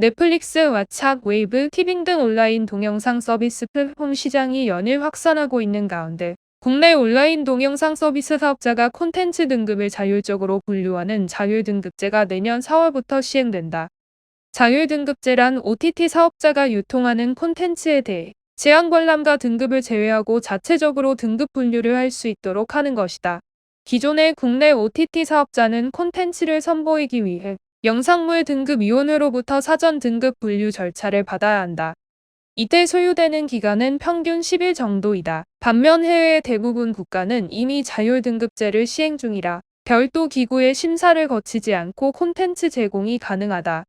넷플릭스, 왓챠, 웨이브, 티빙 등 온라인 동영상 서비스 플랫폼 시장이 연일 확산하고 있는 가운데 국내 온라인 동영상 서비스 사업자가 콘텐츠 등급을 자율적으로 분류하는 자율등급제가 내년 4월부터 시행된다. 자율등급제란 OTT 사업자가 유통하는 콘텐츠에 대해 제한 관람과 등급을 제외하고 자체적으로 등급 분류를 할 수 있도록 하는 것이다. 기존의 국내 OTT 사업자는 콘텐츠를 선보이기 위해 영상물 등급위원회로부터 사전 등급 분류 절차를 받아야 한다. 이때 소요되는 기간은 평균 10일 정도이다. 반면 해외의 대부분 국가는 이미 자율등급제를 시행 중이라 별도 기구의 심사를 거치지 않고 콘텐츠 제공이 가능하다.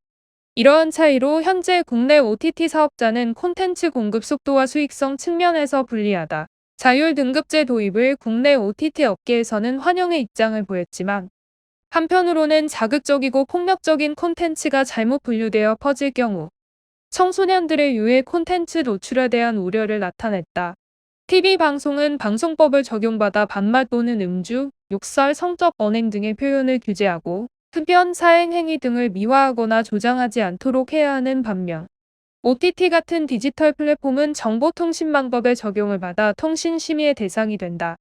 이러한 차이로 현재 국내 OTT 사업자는 콘텐츠 공급 속도와 수익성 측면에서 불리하다. 자율 등급제 도입을 국내 OTT 업계에서는 환영의 입장을 보였지만 한편으로는 자극적이고 폭력적인 콘텐츠가 잘못 분류되어 퍼질 경우 청소년들의 유해 콘텐츠 노출에 대한 우려를 나타냈다. TV 방송은 방송법을 적용받아 반말 또는 음주, 욕설, 성적 언행 등의 표현을 규제하고 흡연, 사행 행위 등을 미화하거나 조장하지 않도록 해야 하는 반면 OTT 같은 디지털 플랫폼은 정보통신망법의 적용을 받아 통신심의의 대상이 된다.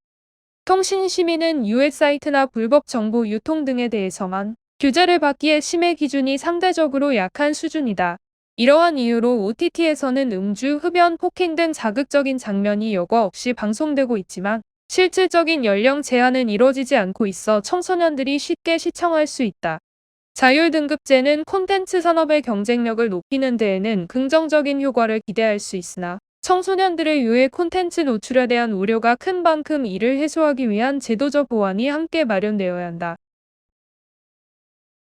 통신심의는 유해 사이트나 불법 정보 유통 등에 대해서만 규제를 받기에 심의 기준이 상대적으로 약한 수준이다. 이러한 이유로 OTT에서는 음주, 흡연, 폭행 등 자극적인 장면이 여과 없이 방송되고 있지만 실질적인 연령 제한은 이뤄지지 않고 있어 청소년들이 쉽게 시청할 수 있다. 자율등급제는 콘텐츠 산업의 경쟁력을 높이는 데에는 긍정적인 효과를 기대할 수 있으나 청소년들의 유해 콘텐츠 노출에 대한 우려가 큰 만큼 이를 해소하기 위한 제도적 보완이 함께 마련되어야 한다.